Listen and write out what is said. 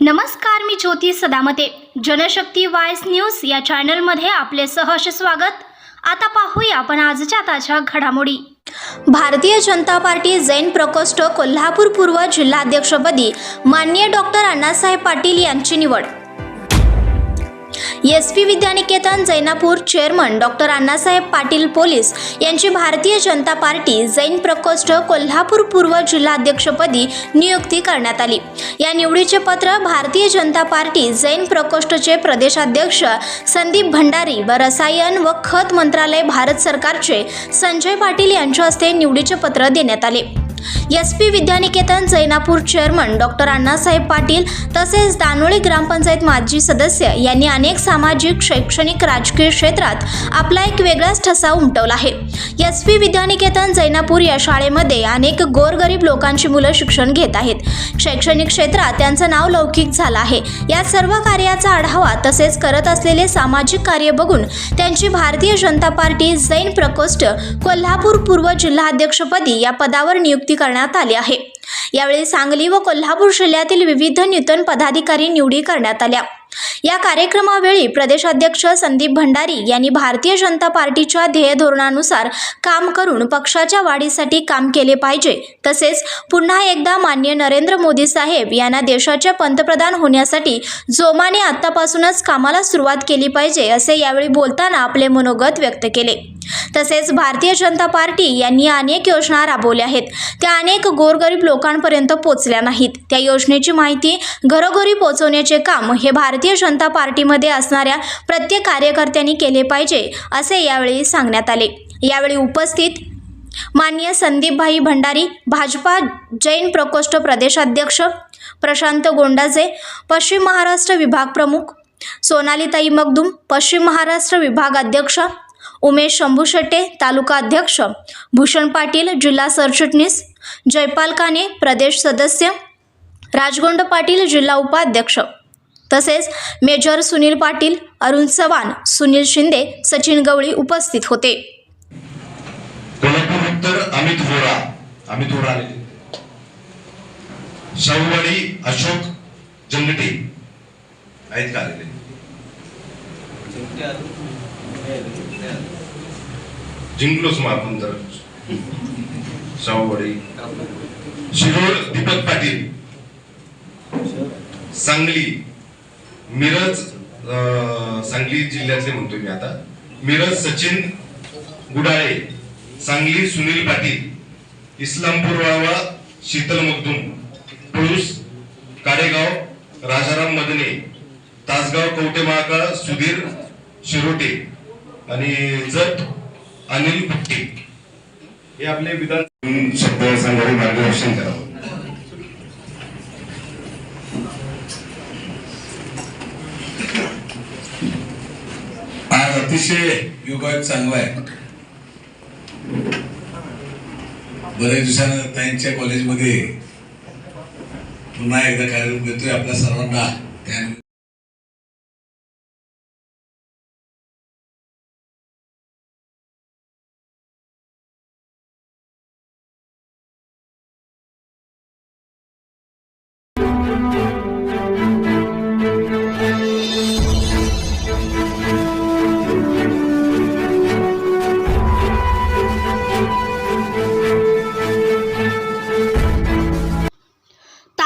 नमस्कार मी ज्योती सदामते. जनशक्ती वायस न्यूज या चॅनलमध्ये आपले सहर्ष स्वागत. आता पाहूया आपण आजच्या ताज्या घडामोडी. भारतीय जनता पार्टी जैन प्रकोष्ठ कोल्हापूर पूर्व जिल्हाध्यक्षपदी माननीय डॉक्टर अण्णासाहेब पाटील यांची निवड. S P Vidyaniketan Jainapur chairman doctor Annasaheb Patil police यांची भारतीय जनता पार्टी जैन प्रकोष्ठ कोल्हापूर पूर्व जिल्हाध्यक्षपदी नियुक्ती करण्यात आली. या निवडीचे पत्र भारतीय जनता पार्टी जैन प्रकोष्ठचे प्रदेशाध्यक्ष संदीप भंडारी व रसायन व खत मंत्रालय भारत सरकारचे संजय पाटील यांच्या हस्ते निवडीचे पत्र देण्यात आले. S P Vidyaniketan Jainapur chairman doctor Annasaheb Patil तसेच दानोळी ग्रामपंचायत माजी सदस्य यांनी अनेक सामाजिक शैक्षणिक राजकीय क्षेत्रात आपला एक वेगळाच ठसा उमटवला आहे. एस पी विद्यानिकेतन जैनापूर या शाळेमध्ये अनेक गोरगरीब लोकांची मुलं शिक्षण घेत आहेत. शैक्षणिक क्षेत्रात त्यांचं नाव लौकिक झालं आहे. या सर्व कार्याचा आढावा तसेच करत असलेले सामाजिक कार्य बघून त्यांची भारतीय जनता पार्टी जैन प्रकोष्ठ कोल्हापूर पूर्व जिल्हाध्यक्षपदी या पदावर नियुक्ती करण्यात आली आहे. यावेळी सांगली व कोल्हापूर जिल्ह्यातील विविध नूतन पदाधिकारी निवडी करण्यात आल्या. या कार्यक्रमावेळी प्रदेशाध्यक्ष संदीप भंडारी यांनी भारतीय जनता पार्टीच्या ध्येय धोरणानुसार काम करून पक्षाच्या वाढीसाठी काम केले पाहिजे. तसेच पुन्हा एकदा मान्य नरेंद्र मोदी साहेब यांना देशाचे पंतप्रधान होण्यासाठी जोमाने आत्तापासूनच कामाला सुरुवात केली पाहिजे असे यावेळी बोलताना आपले मनोगत व्यक्त केले. तसेच भारतीय जनता पार्टी यांनी अनेक योजना राबवल्या आहेत. त्या अनेक गोरगरीब लोकांपर्यंत पोचल्या नाहीत. त्या योजनेची माहिती घरोघरी पोहोचवण्याचे काम हे भारतीय जनता पार्टीमध्ये असणाऱ्या प्रत्येक कार्यकर्त्यांनी केले पाहिजे असे यावेळी सांगण्यात आले. यावेळी उपस्थित माननीय संदीपभाई भंडारी भाजपा जैन प्रकोष्ठ प्रदेशाध्यक्ष प्रशांत गोंडाजे पश्चिम महाराष्ट्र विभाग प्रमुख सोनालीताई मगदूम पश्चिम महाराष्ट्र विभाग अध्यक्ष उमेश शंभू शेट्टे तालुका अध्यक्ष भूषण पाटील जिल्हा सरचिटणीस जयपाल काने प्रदेश सदस्य राजगोंड पाटील जिल्हा उपाध्यक्ष. तसेच मेजर सुनील पाटील अरुण चव्हाण सुनील शिंदे सचिन गवळी उपस्थित होते. कोल्हापूर अमित होरा अमित होरा शाहूवाडी अशोक जंगटे आहेत का आलेले? जिंकलोच मग आपण तर शाहूवाडी शिरोळ दीपक पाटील. सांगली. मिरज सांगली जिल्ह्यातले म्हणतोय मी आता. मिरज सचिन गुडाळे. सांगली सुनील पाटील. इस्लामपूर वाळवा शीतल मगदूम पुरुष काडेगाव राजाराम मदने. तासगाव कवटे महाकाळ सुधीर शिरोटे. आणि जत अनिल भुट्टे हे आपले विधान शब्द मार्गदर्शन करावं. आज अतिशय योगायोग चांगला आहे. बऱ्याच दिवसानं त्यांच्या कॉलेजमध्ये पुन्हा एकदा कार्यक्रम घेतोय. आपल्या सर्वांना